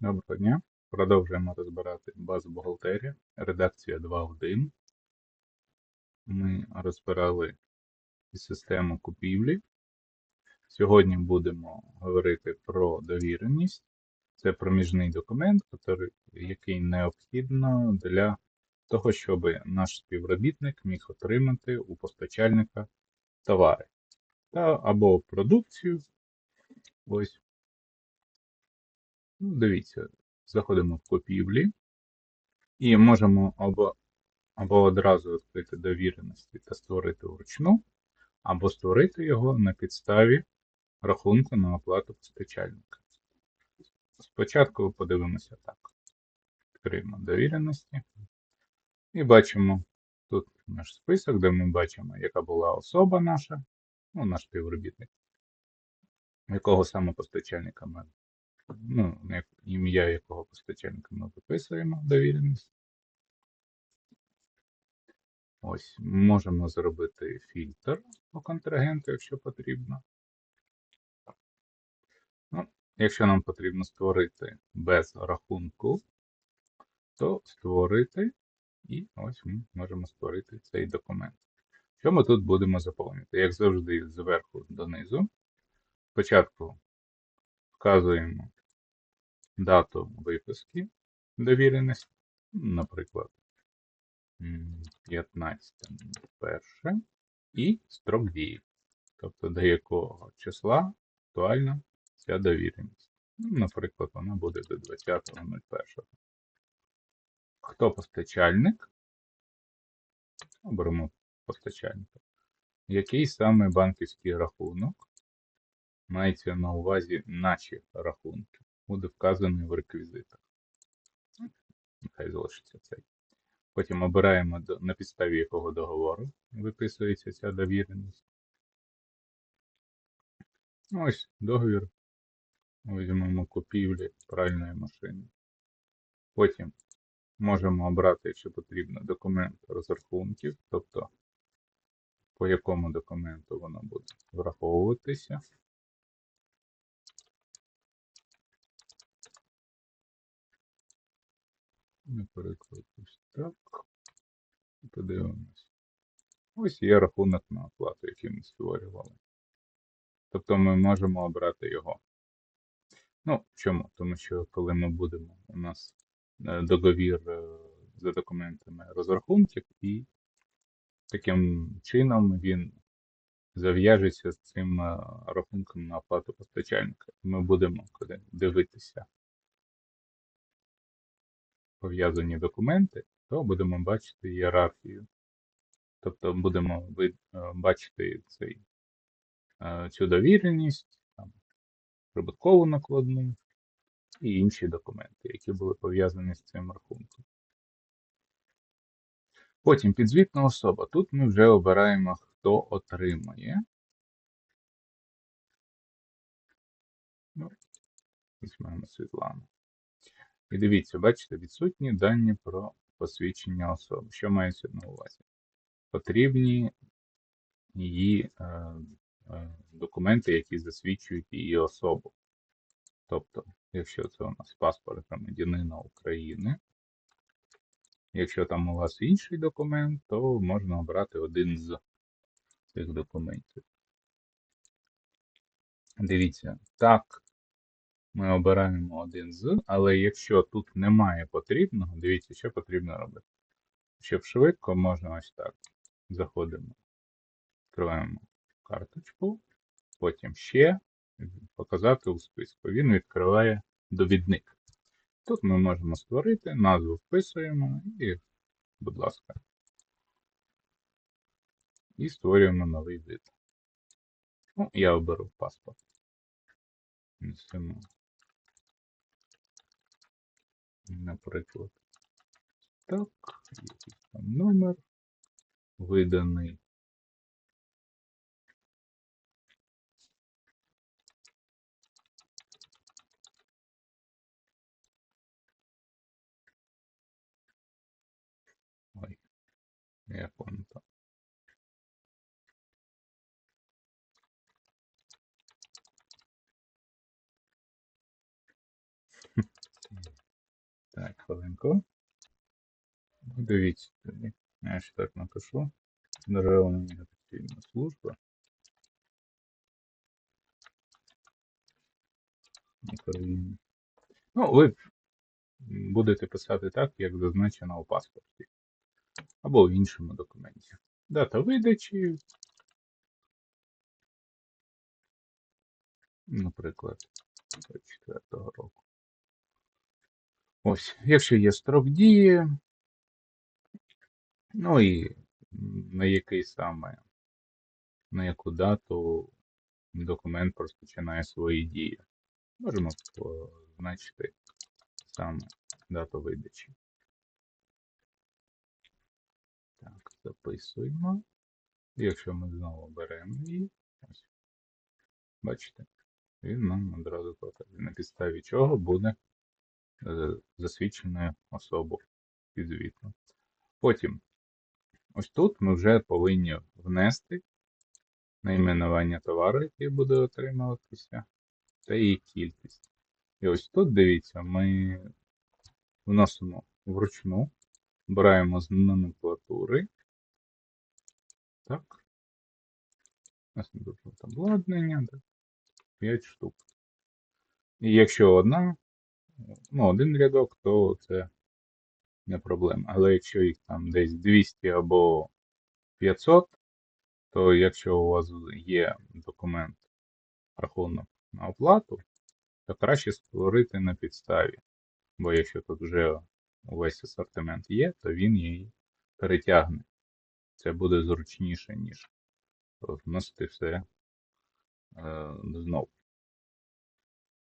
Доброго дня. Продовжуємо розбирати базу бухгалтерії, редакція 2.1. Ми розбирали систему купівлі. Сьогодні будемо говорити про довіреність. Це проміжний документ, який- необхідно для того, щоб наш співробітник міг отримати у постачальника товари та або продукцію. Ось. Ну, дивіться, заходимо в купівлі і можемо або, або одразу відкрити довіреності та створити вручну, або створити його на підставі рахунку на оплату постачальника. Спочатку подивимося так. Відкриємо довіреності. І бачимо тут наш список, де ми бачимо, яка була особа наша, ну, наш співробітник, якого саме постачальника ми ну, ім'я якого постачальника ми виписуємо довіреність. Ось, можемо зробити фільтр по контрагенту, якщо потрібно. Ну, якщо нам потрібно створити без рахунку, то створити, і ось ми можемо створити цей документ. Що ми тут будемо заповнювати? Як завжди, зверху донизу. Спочатку вказуємо дату виписки довіреності, наприклад, 15.01 і строк дії. Тобто до якого числа актуальна ця довіреність. Ну, Наприклад, вона буде до 20.01. Хто постачальник? Оберемо постачальника. Який саме банківський рахунок? Мається на увазі наші рахунки. Буде вказаний в реквізитах. Нехай залишиться цей. Потім обираємо на підставі якого договору виписується ця довіреність. Ось договір. Візьмемо купівлі пральної машини. Потім можемо обрати, якщо потрібно, документ розрахунків, тобто по якому документу воно буде враховуватися. Наприклад, ось так. Подивимось. Ось є рахунок на оплату, який ми створювали. Тобто ми можемо обрати його. Ну, чому? Тому що коли ми будемо, у нас е, договір е, за документами розрахунків, і таким чином він зав'яжеться з цим е, рахунком на оплату постачальника. Ми будемо дивитися пов'язані документи, то будемо бачити ієрархію. Тобто будемо е, бачити цей, е, цю довіреність, там, прибуткову накладну і інші документи, які були пов'язані з цим рахунком. Потім підзвітна особа. Тут ми вже обираємо, хто отримає. Ну, візьмемо Світлану. І дивіться, бачите, відсутні дані про посвідчення особи. Що мається на увазі? Потрібні її е, е, документи, які засвідчують її особу. Тобто, якщо це у нас паспорт громадянина України, якщо там у вас інший документ, то можна обрати один з цих документів. Дивіться, так, ми обираємо один з, але якщо тут немає потрібного, дивіться, що потрібно робити. Щоб швидко, можна ось так. Заходимо, відкриваємо карточку, потім ще показати у списку. Він відкриває довідник. Тут ми можемо створити, назву вписуємо і, будь ласка, і створюємо новий вид. Ну, я оберу паспорт. Несемо, наприклад, так, там номер виданий. Ой, як воно. Хвилинку. Дивіться тоді. Я ще так напишу. Державна міграційна служба. України. Ну, ви будете писати так, як зазначено у паспорті. Або в іншому документі. Дата видачі. Наприклад, 24 року. Ось, якщо є строк дії, ну і на який саме, на яку дату документ розпочинає свої дії. Можемо позначити саме дату видачі. Так, записуємо. Якщо ми знову беремо її, ось, бачите, він нам одразу показує, на підставі чого буде засвідченою особу підзвітно. Потім, ось тут ми вже повинні внести найменування товару, який буде отримуватися, та її кількість. І ось тут, дивіться, ми вносимо вручну, обираємо з номенклатури. Так. У нас тут обладнання, так. 5 штук. І якщо одна, ну, один рядок, то це не проблема. Але якщо їх там десь 200 або 500, то якщо у вас є документ рахунок на оплату, то краще створити на підставі. Бо якщо тут вже увесь асортимент є, то він її перетягне. Це буде зручніше, ніж вносити все е, знову.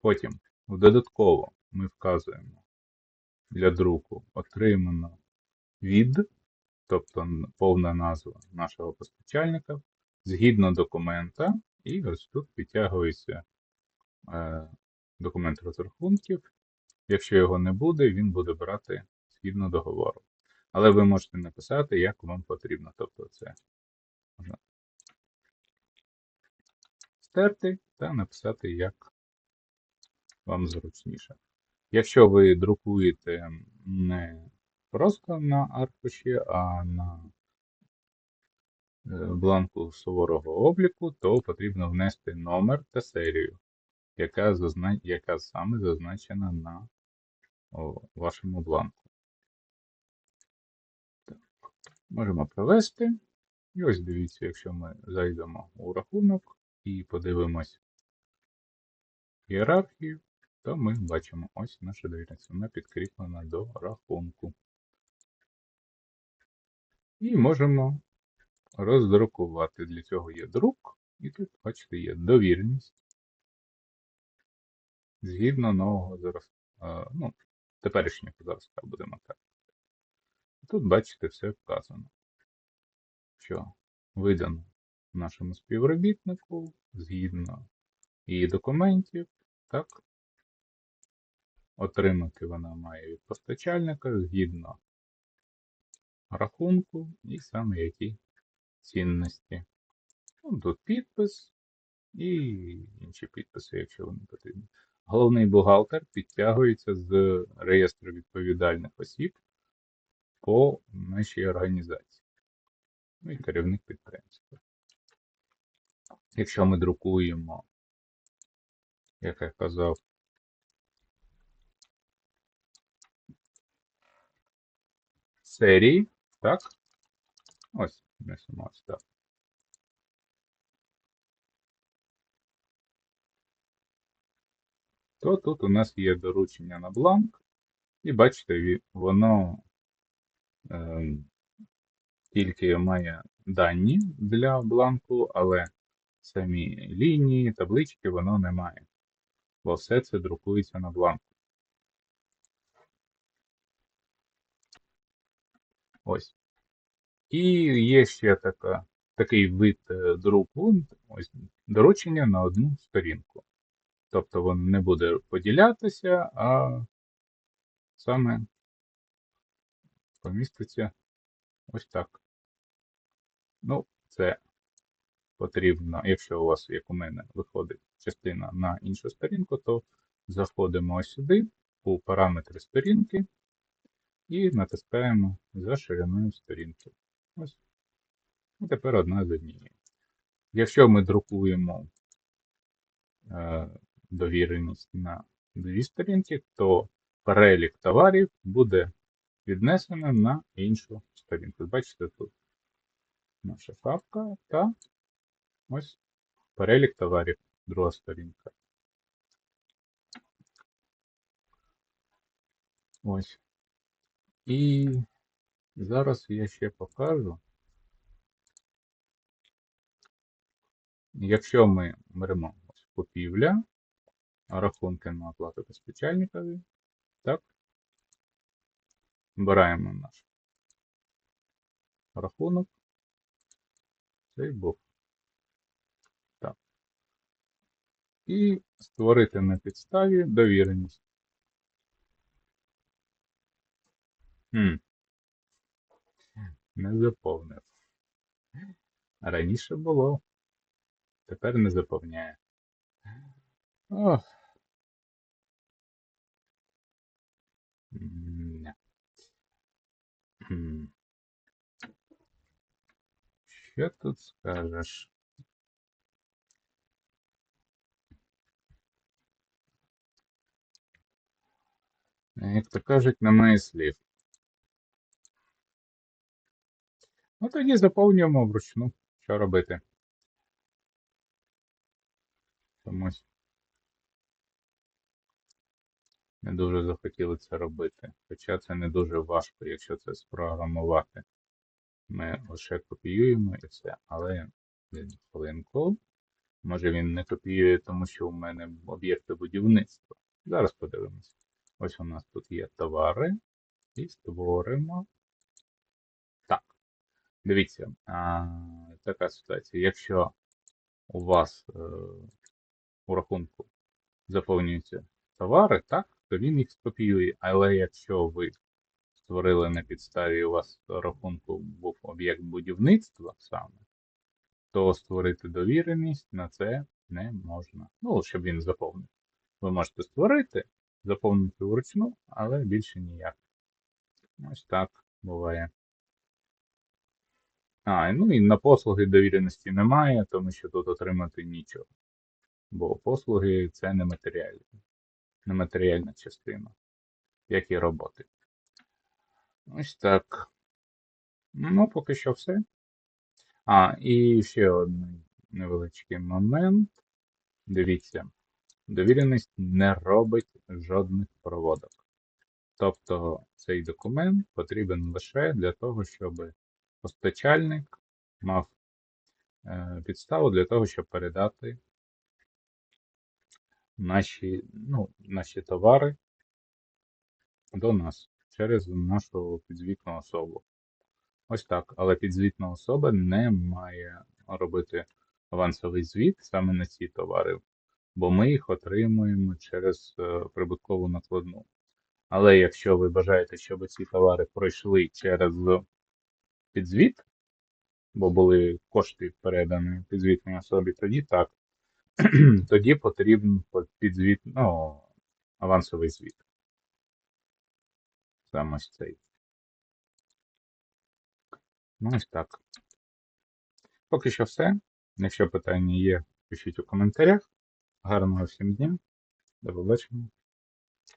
Потім додатково ми вказуємо для друку отримано від, тобто повна назва нашого постачальника, згідно документа, і ось тут підтягується е, документ розрахунків. Якщо його не буде, він буде брати згідно договору. Але ви можете написати, як вам потрібно. Тобто це можна стерти та написати, як вам зручніше. Якщо ви друкуєте не просто на аркуші, а на е, бланку суворого обліку, то потрібно внести номер та серію, яка, зазна... яка саме зазначена на вашому бланку. Так. Можемо провести. І ось дивіться, якщо ми зайдемо у рахунок і подивимось ієрархію, то ми бачимо ось наша довірність. Вона підкріплена до рахунку. І можемо роздрукувати. Для цього є друк, і тут, бачите, є довірність згідно нового зразка. Ну, теперішнього зразка будемо так. Тут, бачите, все вказано, що видано нашому співробітнику згідно її документів, так, Отримати вона має від постачальника згідно рахунку і саме які цінності. Ну, тут підпис і інші підписи, якщо вони потрібні. Головний бухгалтер підтягується з реєстру відповідальних осіб по нашій організації. Ну і керівник підприємства. Якщо ми друкуємо, як я казав, серії, так? Ось, внесемо ось так. То тут у нас є доручення на бланк, і бачите, воно е, тільки має дані для бланку, але самі лінії, таблички воно не має. Бо все це друкується на бланку. Ось. І є ще така, такий вид е, друку, ось доручення на одну сторінку. Тобто воно не буде поділятися, а саме поміститься ось так. Ну, це потрібно, якщо у вас, як у мене, виходить частина на іншу сторінку, то заходимо ось сюди у параметри сторінки і натискаємо за шириною сторінки. Ось. І тепер одна з однією. Якщо ми друкуємо е, довіреність на дві сторінки, то перелік товарів буде віднесено на іншу сторінку. Бачите, тут наша шапка та ось перелік товарів, друга сторінка. Ось. І зараз я ще покажу. Якщо ми беремо купівля, рахунки на оплату постачальникові, так, Вбираємо наш рахунок. Цей був. Так. І створити на підставі довіреність. Хм. Не заповнив. Раніше було. Тепер не заповняє. Ох. Хм. Що тут скажеш? Як то кажуть, немає слів. Ну тоді заповнюємо вручну. Що робити? Чомусь не дуже захотіли це робити. Хоча це не дуже важко, якщо це спрограмувати. Ми лише копіюємо і все. Але хвилинку. Може він не копіює, тому що у мене об'єкти будівництва. Зараз подивимося. Ось у нас тут є товари. І створимо. Дивіться, така ситуація. Якщо у вас е, у рахунку заповнюються товари, так, то він їх скопіює. Але якщо ви створили на підставі у вас рахунку був об'єкт будівництва саме, то створити довіреність на це не можна. Ну, щоб він заповнив. Ви можете створити, заповнити вручну, але більше ніяк. Ось так буває. А, ну і на послуги довіреності немає, тому що тут отримати нічого. Бо послуги це. Нематеріальна частина, як і роботи. Ось так. Ну, поки що все. А, і ще один невеличкий момент. Дивіться, довіреність не робить жодних проводок. Тобто цей документ потрібен лише для того, щоб постачальник мав е, підставу для того, щоб передати наші, ну, наші товари до нас через нашу підзвітну особу. Ось так. Але підзвітна особа не має робити авансовий звіт саме на ці товари, бо ми їх отримуємо через е, прибуткову накладну. Але якщо ви бажаєте, щоб ці товари пройшли через підзвіт, бо були кошти передані підзвітній особі, тоді так. тоді потрібен підзвіт, ну, авансовий звіт. Саме ось цей. Ну, ось так. Поки що все. Якщо питання є, пишіть у коментарях. Гарного всім дня. До побачення.